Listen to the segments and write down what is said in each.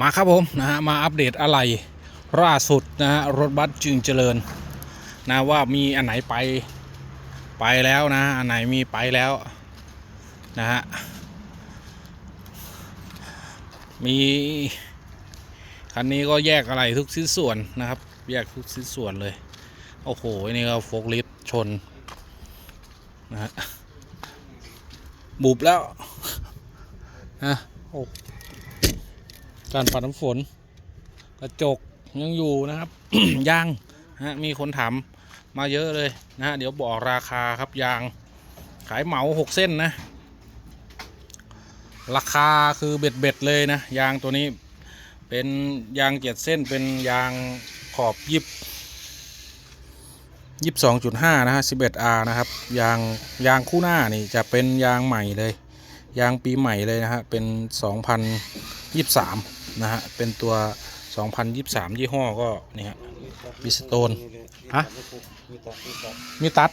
มาครับผมนะฮะมาอัปเดตอะไรล่าสุดนะฮะรถบัสจึงเจริญนะว่ามีอันไหนไปไปแล้วนะอันไหนมีไปแล้วนะฮะมีคันนี้ก็แยกอะไรทุกชิ้นส่วนนะครับ แยกทุกชิ้นส่วนเลย โอ้โหนี่ก็โฟกลิฟชนนะฮะบุบแล้วนะโอ้ การปัดน้ำฝน กระจกยังอยู่นะครับ ยางฮะมีคนถามมาเยอะเลยนะฮะเดี๋ยวบอกราคาครับยาง ขายเหมาหกเส้นนะ ราคาคือเบ็ดเบ็ดเลยนะ ยางตัวนี้เป็นยางเจ็ดเส้นเป็นยางขอบยิบยิบสองจุดห้านะฮะสิบเอ็ดอาร์นะครับ ยางยางคู่หน้านี่จะเป็นยางใหม่เลย ยางปีใหม่เลยนะฮะเป็นสองพันยี่สาม นะฮะ เป็นตัว 2023 ยี่ห้อก็นี่ฮะบิสโตนฮะมีตัดมีตัดมีตัด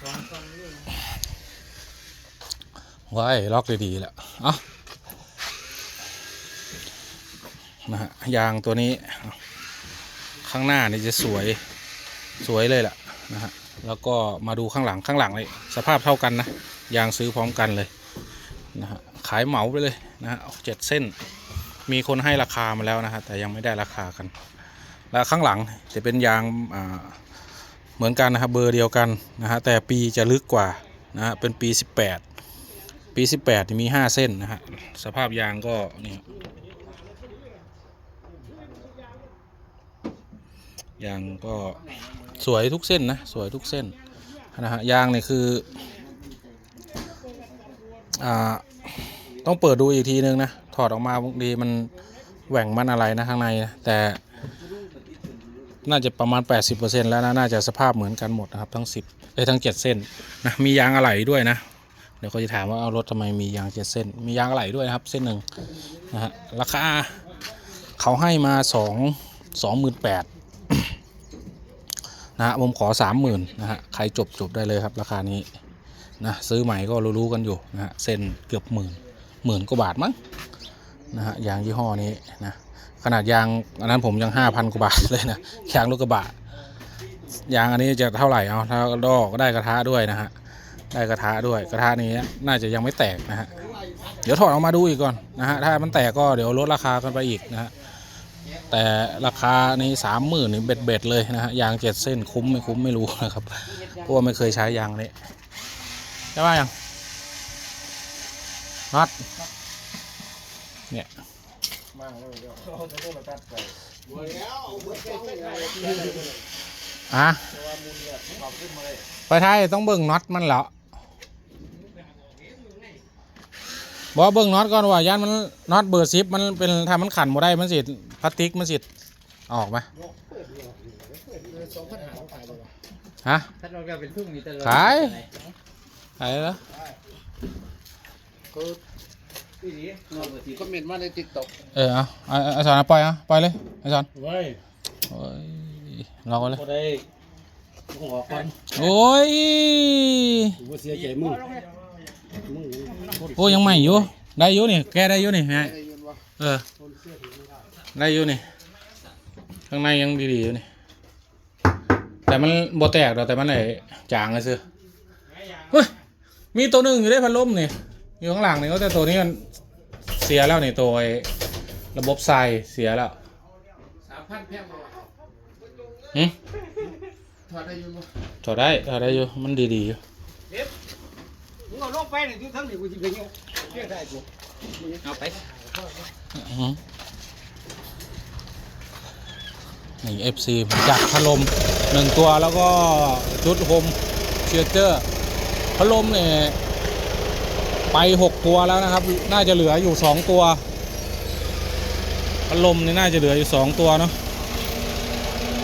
กันไว้ล็อกดีๆแหละเอะนะฮะ ยางตัวนี้ ข้างหน้านี่จะสวยสวยเลยแหละนะฮะ แล้วก็มาดูข้างหลังข้างหลังเลยสภาพเท่ากันนะ ยางซื้อพร้อมกันเลย นะฮะขายเหมาไปเลยนะฮะเจ็ดเส้น มีคนให้ราคามาแล้วนะฮะแต่ยังไม่ได้ราคากัน แล้วข้างหลังจะเป็นยางเหมือนกันนะครับเบอร์เดียวกันนะฮะแต่ปีจะลึกกว่านะฮะเป็นปี 18 ปี 18นี่มี 5 เส้นนะฮะสภาพยางก็นี่ยางก็สวยทุกเส้นนะสวยทุกเส้นนะฮะยางนี่คืออ่า ต้องเปิดดูอีกทีนึงนะ ถอดออกมาบางทีมันแหว่งมันอะไรนะข้างในนะแต่น่าจะประมาณ 80%แล้วนะน่าจะสภาพเหมือนกันหมดนะครับ ทั้ง 10เอ้ยทั้ง 7 เส้นนะมียางอะไหล่ด้วยนะ เดี๋ยวก็จะถามว่าเอารถทำไมมียางเจ็ดเส้น มียางอะไหล่ด้วยนะครับ เส้นหนึ่งนะฮะราคาเขาให้มาสองสองหมื่นแปดนะฮะผมขอสามหมื่นนะฮะใครจบจบได้เลยครับ ราคานี้นะซื้อใหม่ก็รู้ๆกันอยู่นะฮะเส้นเกือบหมื่น หมื่นกว่าบาทมั้งนะฮะยางยี่ห้อนี้นะขนาดยางอันนั้นผมยังห้าพันกว่าบาทเลยนะยางรถกระบะยางอันนี้จะเท่าไหร่เอาถ้าดอกก็ได้กระทะด้วยนะฮะได้กระทะด้วยกระทะนี้น่าจะยังไม่แตกนะฮะเดี๋ยวถอดออกมาดูอีกก่อนนะฮะถ้ามันแตกก็เดี๋ยวลดราคากันไปอีกนะฮะแต่ราคานี้สามหมื่นนี่เบ็ดเบ็ดเลยนะฮะยางเจ็ดเส้นคุ้มไม่คุ้มไม่รู้นะครับเพราะว่าไม่เคยใช้ยางนี้ใช่ไหมยังน็อตเนี่ยมายเดี๋ยวเขาจะต้อง มาตัดไปอะแต่ว่ามุนเนี่ยขอบขึ้นมาเลยไปไทยต้องเบิ่งน็อตมันเหรอบอกเบิ่งน็อตก่อนว่าย่านมันน็อตเบอร์ซิปมันเป็นถ้ามันขันบ่ได้มันสิพลาสติกมันสิออกไหมสองพันหาขายเล ยฮะถ้าเราจะเป็นทุ่งนี้ตลอดขายขายแล้วก็คอมเมนต์มาในติ๊กต็อกเออเอาเอาเอาไอาสอนเอาปล่อยเอาปล่อยเลยไอาสอนไว้โอ้ยรอกันเลยพอได้หัวควันโอ้ยกูว่าเสียใจมึงมึงโอ้ยังใหม่อยู่ได้อยู่นี่แกได้อยู่นี่ไงได้ยินว่าเออได้อยู่นี่ข้างในยังดีๆอยู่นี่แต่มันบ่แตกดอกแต่มันไหนจางเลยซื้อเฮ้ยมีตัวหนึ่งอยู่ได้พัดลมนี่ อยู่ข้างหลังนี่ก็แต่ตัวนี้มันเสียแล้วนี่ตัวไอ้ระบบทรายเสียแล้วสามพันแพงมาหืมถอดได้ยินว่าถอดได้ถอดได้อยู่มันดีๆอยู่มึงเอาลงไปเนี่ยทุกทั้งนี่กูจะเป็นยังเรียกได้กูเอาไปอื้อหือนี่เอฟซีจากพัดลมหนึ่งตัวแล้วก็ชุดโฮมเชียร์เจอร์พัดลมเนี่ย ไปหกตัวแล้วนะครับ น่าจะเหลืออยู่สองตัวพัดลมนี่น่าจะเหลืออยู่สองตัวเนาะ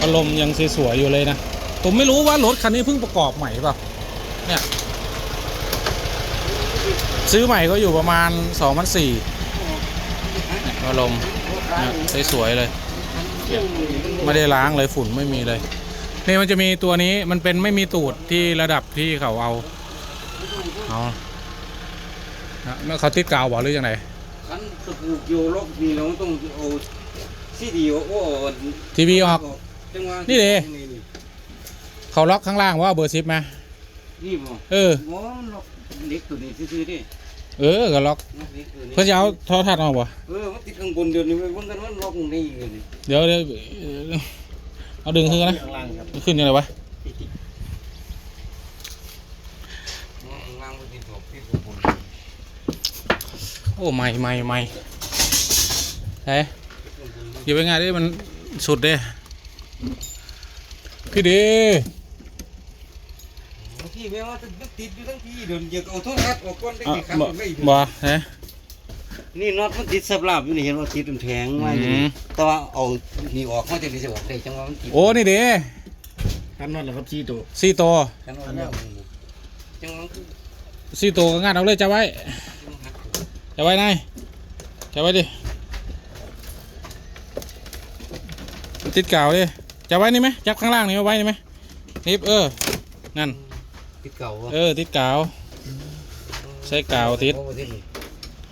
พัดลมยังสวยๆอยู่เลยนะ ผมไม่รู้ว่ารถคันนี้เพิ่งประกอบใหม่เปล่าเนี่ย ซื้อใหม่ก็อยู่ประมาณ2 0 0พัดลมนะสวยๆเลยไม่ได้ล้างเลยฝุ่นไม่มีเลยนี่มันจะมีตัวนี้มันเป็นไม่มีตูดที่ระดับที่เขาเอาเอา นะแล้วเขาติดกาวบ่หรือยังไงคันตะปูเกี่ยวล็อกนี่เราต้องเอาซีดีโอ้ทีวีออก จังหวะนี่ดิเขาล็อกข้างล่างว่าเบอร์ซิปไหมนี่บ่เออบ่ล็อกเล็กตัวนี้ซื่อๆดิเออก็ล็อกล็อกเล็กตัวนี้เพื่อจะเอาโทรทัศน์ออกบ่เออมันติดข้างบนเดี๋ยวนี้ไปเบิ่งกันว่าล็อกนี่อยู่นี่เดี๋ยวเดี๋ยวเออเอาดึงขึ้นกันนะ ข้างล่างครับ ขึ้นยังไงวะ ข้างล่างมันติดล็อกติดข้างบน โอ้ไม่ไม่ไม่เฮ้ยอย่าไปงานดิมันสุดเด้พี่ดีที่แม่ว่ามันติดอยู่ทั้งที่เดี๋ยวอยากเอาโทรทัศน์ออกก่อนได้อะกี่ครั้งบ่ไม่บ่เฮ้ยนี่น็อตมันติดสับลาบอยู่นี่เห็นว่าติดเป็นแทงมาอยู่อืนี่มแต่ว่าเอานี่ออกมันจะได้สิออกได้จังหวะมันติดโอ้นี่เด้กันนอนเหรอครับชี้ตัวสี่ตัวจังหวะมันจังหวะมันคือสี่ตัวก็งานเอาเลยจับไว้ จับไว้นายจับไว้ดิติดกาวดิจับไว้นี่ไหมจับข้างล่างนี่เอาไว้นี่ไหมนิบเออ นั่น ติดเก่าวะเออ ติดกาว ใช้กาวติดโอ้ติด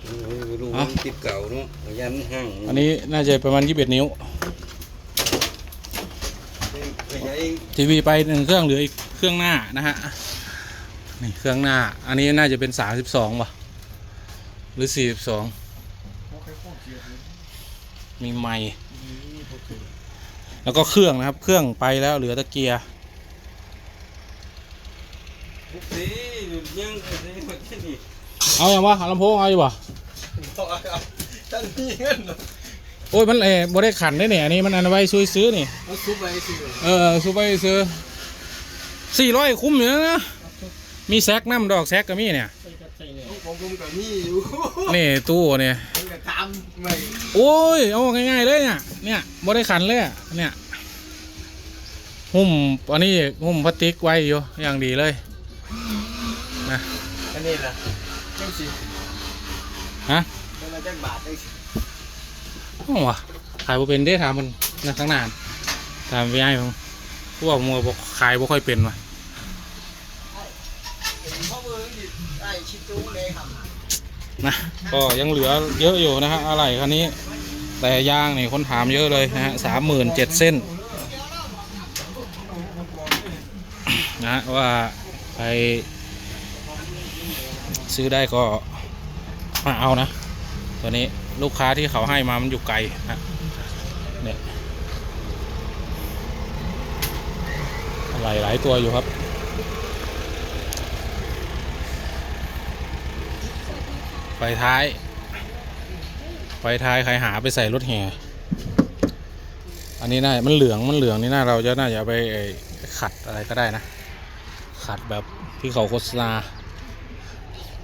เออไม่รู้อะมันติดเก่าเนาะยันห้างอันนี้น่าจะประมาณ21นิ้วขยายทีวีไปหนึ่งเครื่องเหลืออีกเครื่องหน้านะฮะ นี่เครื่องหน้า อันนี้น่าจะเป็น32ป่ะ หรือ42มีไม้แล้วก็เครื่องนะครับ เครื่องไปแล้วเหลือแตะเกียร์พวกนี้ยังไงมาที่นี่เอาอย่างวะเอาลำโพงเอาอยู่ป่ะท่านพี่เงินเหรอโอ้ยมันเอ๋บ่ได้ขันได้เนี่ยอันนี้มันอันไว้ช่วยซื้อนี่เอาซุปไปสิเออซูไปซื้อสี่ร้อยคุ้มอยู่นะมีแซกน้ำดอกแซกก็มีเนี่ย ของผมกับนี่อยู่นี่ตู้เนี่ยมันก็ทำไม่โอ้ยเอาง่ายๆเลยเนี่ยเนี่ยบ่ได้ขันเลยอะเนี่ยหุ้มอันนี้หุ้มพลาสติกไว้อยู่อย่างดีเลยอันนี้นะจังสิฮะเป็นมาจากบาทได้สิโอ้วะขายบ่เป็นได้ถามมันนะข้างหน้าถามพี่ไอ้ผมพวกมัวบอกขายบ่ค่อยเป็นว่ะ พ่อเบอร์นี่ได้ชิดตู้เลยครับ นะก็ยังเหลือเยอะอยู่นะฮะอะไรคันนี้ แต่ยางนี่คนถามเยอะเลยนะฮะสามหมื่นเจ็ดเส้นนะฮะว่าใครซื้อได้ก็มาเอานะ ตัวนี้ลูกค้าที่เขาให้มามันอยู่ไกลนะเนี่ยอะไรหลายตัวอยู่ครับ ฟท้าย ไฟท้ายใครหาไปใส่รถแห่อันนี้น่ามันเหลืองมันเหลืองนี่น่าเราจะน่าจะไปขัดอะไรก็ได้นะ ขัดแบบที่เขาโฆษณา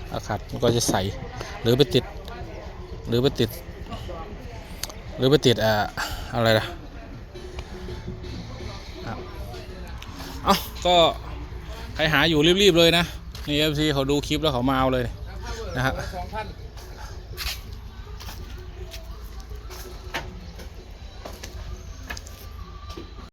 ถ้าขัดมันก็จะใส่หรือไปติด หรือไปติด หรือไปติดอ่าอะไรนะอะเอ้าก็ใครหาอยู่รีบๆเลยนะนี่เอฟซีเขาดูคลิปแล้วเขามาเอาเลย นะฮะสองพัน